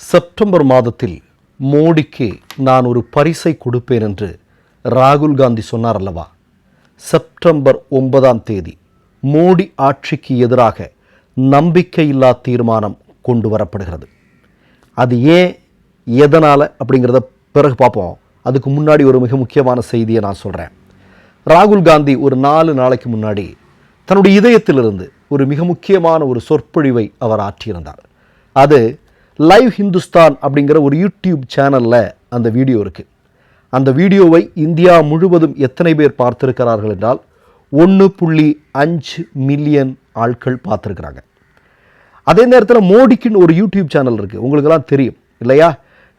September மாதத்தில் மோடிக்கு நான் ஒரு பரிசை கொடுப்பேன் என்று ராகுல் காந்தி சொன்னார் அல்லவா? செப்டம்பர் ஒன்பதாம் தேதி மோடி ஆட்சிக்கு எதிராக நம்பிக்கையில்லா தீர்மானம் கொண்டு வரப்படுகிறது. அது ஏன் எதனால் அப்படிங்கிறத பிறகு பார்ப்போம். அதுக்கு முன்னாடி ஒரு மிக முக்கியமான செய்தியை நான் சொல்கிறேன் ராகுல் காந்தி ஒரு நாலு நாளைக்கு முன்னாடி தன்னுடைய இதயத்திலிருந்து ஒரு மிக முக்கியமான ஒரு சொற்பொழிவை அவர் ஆற்றியிருந்தார். அது லைவ் ஹிந்துஸ்தான் அப்படிங்கிற ஒரு யூடியூப் சேனலில் அந்த வீடியோ இருக்குது அந்த வீடியோவை இந்தியா முழுவதும் எத்தனை பேர் பார்த்துருக்கிறார்கள் என்றால் ஒன்று புள்ளி அஞ்சு மில்லியன் ஆட்கள் பார்த்துருக்குறாங்க. அதே நேரத்தில் மோடிக்குன்னு ஒரு யூடியூப் சேனல் இருக்குது உங்களுக்கெல்லாம் தெரியும் இல்லையா?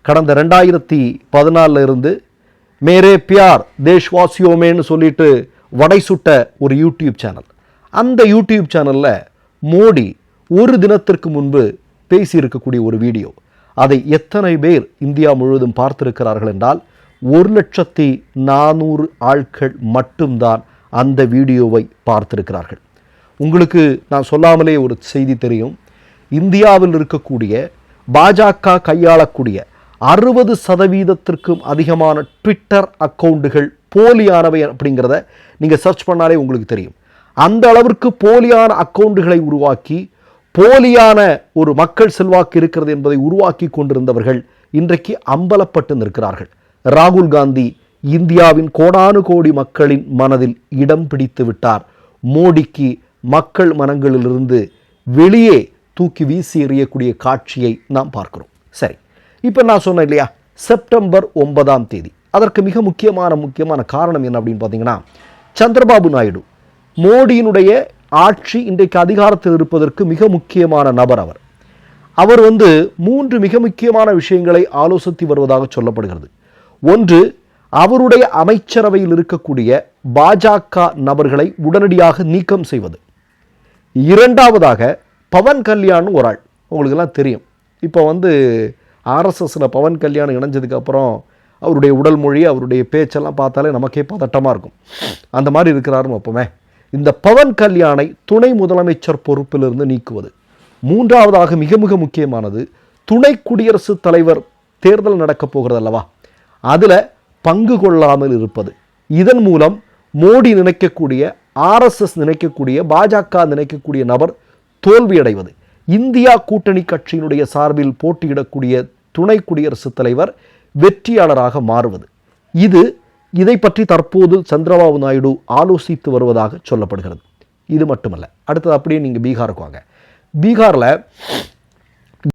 கடந்த ரெண்டாயிரத்தி பதினாலில் இருந்து மேரே பியார் தேஷ்வாசியோமேன்னு சொல்லிட்டு வடை சுட்ட ஒரு யூடியூப் சேனல் அந்த யூடியூப் சேனலில் மோடி ஒரு தினத்திற்கு முன்பு பேசியிருக்கக்கூடிய ஒரு வீடியோ. அதை எத்தனை பேர் இந்தியா முழுவதும் பார்த்திருக்கிறார்கள் என்றால் ஒரு லட்சத்தி நானூறு ஆட்கள் மட்டும்தான் அந்த வீடியோவை பார்த்திருக்கிறார்கள். உங்களுக்கு நான் சொல்லாமலே ஒரு செய்தி தெரியும். இந்தியாவில் இருக்கக்கூடிய பாஜக கையாளக்கூடிய அறுபது சதவீதத்திற்கும் அதிகமான ட்விட்டர் அக்கவுண்டுகள் போலியானவை அப்படிங்கிறத நீங்கள் சர்ச் பண்ணாலே உங்களுக்கு தெரியும். அந்த அளவிற்கு போலியான அக்கௌண்டுகளை உருவாக்கி போலியான ஒரு மக்கள் செல்வாக்கு இருக்கிறது என்பதை உருவாக்கி கொண்டிருந்தவர்கள் இன்றைக்கு அம்பலப்பட்டு நிற்கிறார்கள். ராகுல் காந்தி இந்தியாவின் கோடானு கோடி மக்களின் மனதில் இடம் பிடித்து விட்டார். மோடிக்கு மக்கள் மனங்களிலிருந்து வெளியே தூக்கி வீசி எறியக்கூடிய காட்சியை நாம் பார்க்கிறோம். சரி இப்போ நான் சொன்னேன் இல்லையா? செப்டம்பர் ஒன்பதாம் தேதி. அதற்கு மிக முக்கியமான முக்கியமான காரணம் என்ன அப்படின்னு பார்த்தீங்கன்னா சந்திரபாபு நாயுடு. மோடியினுடைய ஆட்சி இன்றைக்கு அதிகாரத்தில் இருப்பதற்கு மிக முக்கியமான நபர் அவர். அவர் வந்து மூன்று மிக முக்கியமான விஷயங்களை ஆலோசித்து வருவதாக சொல்லப்படுகிறது. ஒன்று அவருடைய அமைச்சரவையில் இருக்கக்கூடிய பாஜக நபர்களை உடனடியாக நீக்கம் செய்வது. இரண்டாவதாக பவன் கல்யாண் ஒரு ஆள். உங்களுக்கெல்லாம் தெரியும். இப்போ வந்து ஆர்எஸ்எஸில் பவன் கல்யாண் இணைஞ்சதுக்கு அப்புறம் அவருடைய உடல் மொழி அவருடைய பேச்செல்லாம் பார்த்தாலே நமக்கே பதட்டமாக இருக்கும். அந்த மாதிரி இருக்கிறாருன்னு வைப்போமே. இந்த பவன் கல்யாணை துணை முதலமைச்சர் பொறுப்பிலிருந்து நீக்குவது. மூன்றாவதாக மிக மிக முக்கியமானது துணை குடியரசுத் தலைவர் தேர்தல் நடக்கப் போகிறது அல்லவா அதில் பங்கு கொள்ளாமல் இருப்பது. இதன் மூலம் மோடி நினைக்கக்கூடிய ஆர்எஸ்எஸ் நினைக்கக்கூடிய பாஜக நினைக்கக்கூடிய நபர் தோல்வியடைவது. இந்தியா கூட்டணி கட்சியினுடைய சார்பில் போட்டியிடக்கூடிய துணை குடியரசுத் தலைவர் வெற்றியாளராக மாறுவது. இது இதை பற்றி தற்போது சந்திரபாபு நாயுடு ஆலோசித்து வருவதாக சொல்லப்படுகிறது. இது மட்டுமல்ல. அடுத்தது அப்படியே நீங்கள் பீகாருக்கு வாங்க. பீகாரில்